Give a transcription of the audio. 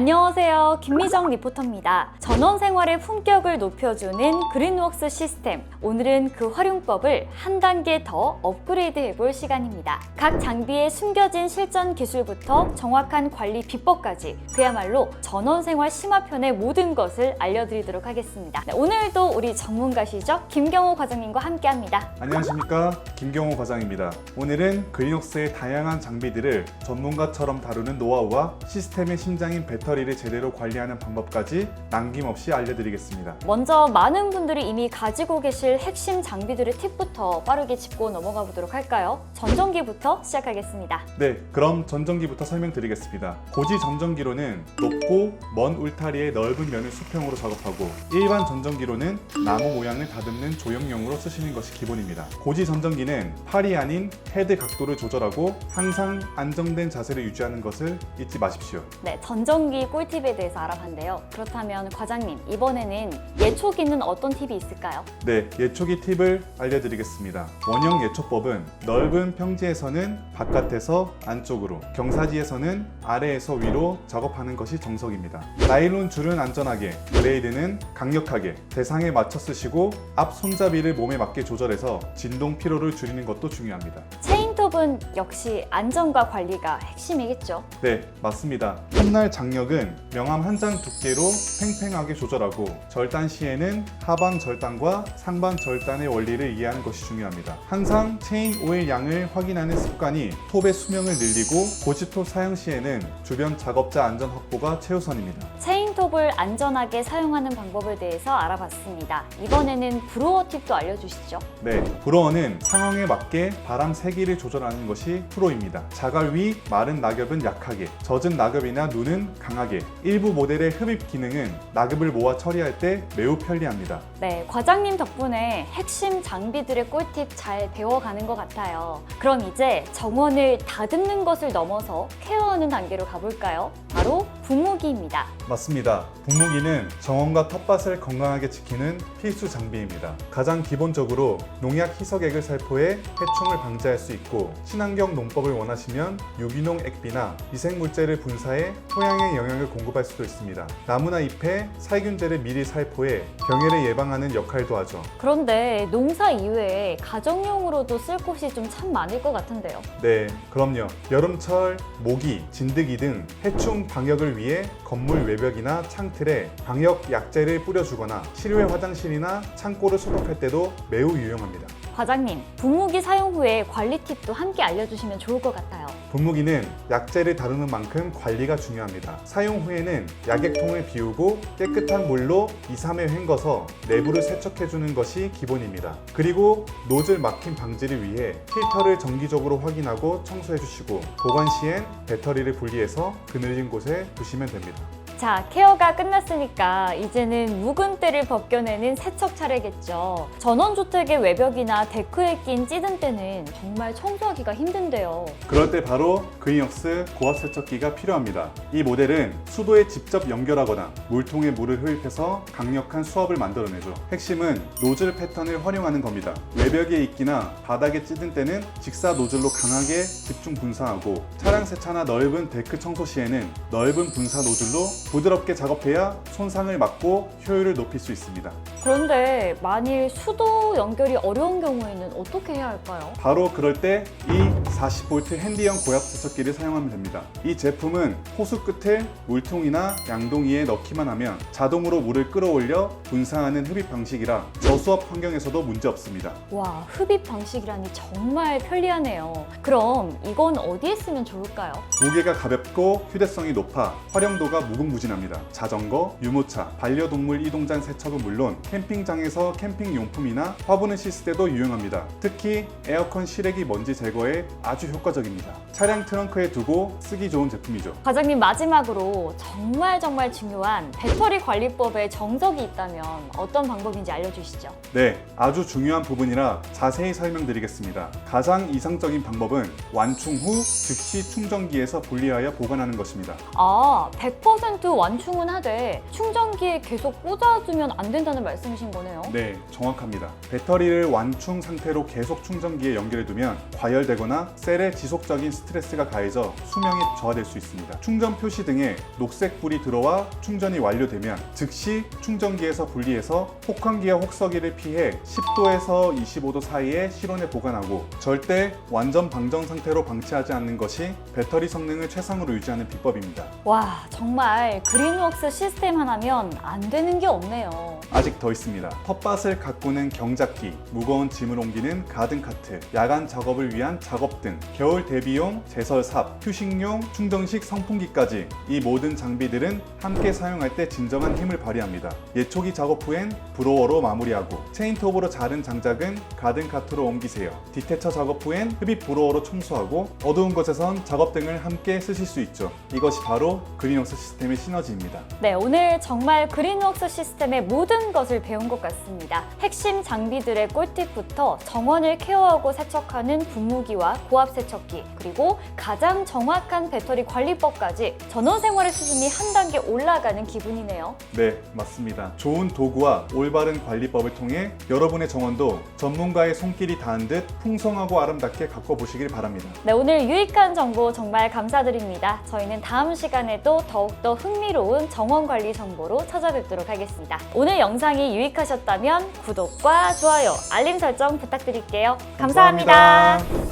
안녕하세요. 김미정 리포터입니다. 전원 생활의 품격을 높여주는 그린웍스 시스템. 오늘은 그 활용법을 한 단계 더 업그레이드 해볼 시간입니다. 각 장비의 숨겨진 실전 기술부터 정확한 관리 비법까지 그야말로 전원 생활 심화편의 모든 것을 알려드리도록 하겠습니다. 네, 오늘도 우리 전문가시죠? 김경호 과장님과 함께 합니다. 안녕하십니까 김경호 과장입니다. 오늘은 그린옥스의 다양한 장비들을 전문가처럼 다루는 노하우와 시스템의 심장인 배터 리를 제대로 관리하는 방법까지 남김없이 알려드리겠습니다. 먼저 많은 분들이 이미 가지고 계실 핵심 장비들의 팁부터 빠르게 짚고 넘어가 보도록 할까요? 전전기부터 시작하겠습니다. 네, 그럼 전전기부터 설명드리겠습니다. 고지 전전기로는 높고 먼 울타리의 넓은 면을 수평으로 작업하고 일반 전전기로는 나무 모양을 다듬는 조형용으로 쓰시는 것이 기본입니다. 고지 전전기는 팔이 아닌 헤드 각도를 조절하고 항상 안정된 자세를 유지하는 것을 잊지 마십시오. 네, 전전기 꿀팁에 대해서 알아봤는데요. 그렇다면 과장님, 이번에는 예초기는 어떤 팁이 있을까요? 네, 예초기 팁을 알려드리겠습니다. 원형 예초법은 넓은 평지에서는 바깥에서 안쪽으로, 경사지에서는 아래에서 위로 작업하는 것이 정석입니다. 나일론 줄은 안전하게, 브레이드는 강력하게, 대상에 맞춰 쓰시고 앞 손잡이를 몸에 맞게 조절해서 진동 피로를 줄이는 것도 중요합니다. 체인톱은 역시 안전과 관리가 핵심이겠죠. 네, 맞습니다. 톱날 장력은 명암 한 장 두께로 팽팽하게 조절하고 절단 시에는 하방 절단과 상방 절단의 원리를 이해하는 것이 중요합니다. 항상 체인 오일 양을 확인하는 습관이 톱의 수명을 늘리고 고지톱 사용 시에는 주변 작업자 안전 확보가 최우선입니다. 체인 톱을 안전하게 사용하는 방법에 대해서 알아봤습니다. 이번에는 브로어 팁도 알려주시죠. 네, 브로어는 상황에 맞게 바람 세기를 조절하는 것이 프로입니다. 자갈 위 마른 낙엽은 약하게, 젖은 낙엽이나 눈은 강하게, 일부 모델의 흡입 기능은 낙엽을 모아 처리할 때 매우 편리합니다. 네, 과장님 덕분에 핵심 장비들의 꿀팁 잘 배워가는 것 같아요. 그럼 이제 정원을 다듬는 것을 넘어서 케어하는 단계로 가볼까요? 바로 분무기입니다. 맞습니다. 분무기는 정원과 텃밭을 건강하게 지키는 필수 장비입니다. 가장 기본적으로 농약 희석액을 살포해 해충을 방지할 수 있고 친환경 농법을 원하시면 유기농 액비나 미생물제를 분사해 토양에 영양을 공급할 수도 있습니다. 나무나 잎에 살균제를 미리 살포해 병해를 예방하는 역할도 하죠. 그런데 농사 이외에 가정용으로도 쓸 곳이 좀 참 많을 것 같은데요. 네, 그럼요. 여름철 모기, 진드기 등 해충 방역을 위해 건물 외벽 이나 창틀에 방역 약제를 뿌려주거나 실외 화장실이나 창고를 소독할 때도 매우 유용합니다. 과장님, 분무기 사용 후에 관리 팁도 함께 알려주시면 좋을 것 같아요. 분무기는 약재를 다루는 만큼 관리가 중요합니다. 사용 후에는 약액통을 비우고 깨끗한 물로 2, 3회 헹궈서 내부를 세척해주는 것이 기본입니다. 그리고 노즐 막힘 방지를 위해 필터를 정기적으로 확인하고 청소해주시고 보관 시엔 배터리를 분리해서 그늘진 곳에 두시면 됩니다. 자, 케어가 끝났으니까 이제는 묵은 때를 벗겨내는 세척 차례겠죠. 전원주택의 외벽이나 데크에 낀 찌든 때는 정말 청소하기가 힘든데요. 그럴 때 바로 그린역스 고압 세척기가 필요합니다. 이 모델은 수도에 직접 연결하거나 물통에 물을 흡입해서 강력한 수압을 만들어내죠. 핵심은 노즐 패턴을 활용하는 겁니다. 외벽에 있기나 바닥에 찌든 때는 직사 노즐로 강하게 집중 분사하고 차량 세차나 넓은 데크 청소 시에는 넓은 분사 노즐로 부드럽게 작업해야 손상을 막고 효율을 높일 수 있습니다. 그런데 만일 수도 연결이 어려운 경우에는 어떻게 해야 할까요? 바로 그럴 때 이 40V 핸디형 고압 세척기를 사용하면 됩니다. 이 제품은 호수 끝을 물통이나 양동이에 넣기만 하면 자동으로 물을 끌어올려 분사하는 흡입 방식이라 저수압 환경에서도 문제 없습니다. 와, 흡입 방식이라니 정말 편리하네요. 그럼 이건 어디에 쓰면 좋을까요? 무게가 가볍고 휴대성이 높아 활용도가 무궁무진합니다. 자전거, 유모차, 반려동물 이동장 세척은 물론 캠핑장에서 캠핑 용품이나 화분을 씻을 때도 유용합니다. 특히 에어컨 실외기 먼지 제거에 아주 효과적입니다. 차량 트렁크에 두고 쓰기 좋은 제품이죠. 과장님 마지막으로 정말 정말 중요한 배터리 관리법에 정석이 있다면 어떤 방법인지 알려주시죠. 네, 아주 중요한 부분이라 자세히 설명드리겠습니다. 가장 이상적인 방법은 완충 후 즉시 충전기에서 분리하여 보관하는 것입니다. 아, 100% 그래도 완충은 하되 충전기에 계속 꽂아두면 안 된다는 말씀이신 거네요. 네, 정확합니다. 배터리를 완충 상태로 계속 충전기에 연결해두면 과열되거나 셀에 지속적인 스트레스가 가해져 수명이 저하될 수 있습니다. 충전 표시 등에 녹색 불이 들어와 충전이 완료되면 즉시 충전기에서 분리해서 혹한기와 혹서기를 피해 10도에서 25도 사이에 실온에 보관하고 절대 완전 방전 상태로 방치하지 않는 것이 배터리 성능을 최상으로 유지하는 비법입니다. 와, 정말 그린웍스 시스템 하나면 안 되는 게 없네요. 아직 더 있습니다. 텃밭을 가꾸는 경작기, 무거운 짐을 옮기는 가든카트, 야간 작업을 위한 작업 등, 겨울 대비용 제설삽, 휴식용 충전식 선풍기까지 이 모든 장비들은 함께 사용할 때 진정한 힘을 발휘합니다. 예초기 작업 후엔 브로어로 마무리하고 체인톱으로 자른 장작은 가든카트로 옮기세요. 디테처 작업 후엔 흡입 브로어로 청소하고 어두운 곳에선 작업 등을 함께 쓰실 수 있죠. 이것이 바로 그린웍스 시스템의 시너지입니다. 네, 오늘 정말 그린웍스 시스템의 모든 것을 배운 것 같습니다. 핵심 장비들의 꿀팁부터 정원을 케어하고 세척하는 분무기와 고압 세척기, 그리고 가장 정확한 배터리 관리법까지 전원 생활의 수준이 한 단계 올라가는 기분이네요. 네, 맞습니다. 좋은 도구와 올바른 관리법을 통해 여러분의 정원도 전문가의 손길이 닿은 듯 풍성하고 아름답게 가꿔보시길 바랍니다. 네, 오늘 유익한 정보 정말 감사드립니다. 저희는 다음 시간에도 더욱더 흥미로운 정원 관리 정보로 찾아뵙도록 하겠습니다. 오늘 영상이 유익하셨다면 구독과 좋아요, 알림 설정 부탁드릴게요 감사합니다. 감사합니다.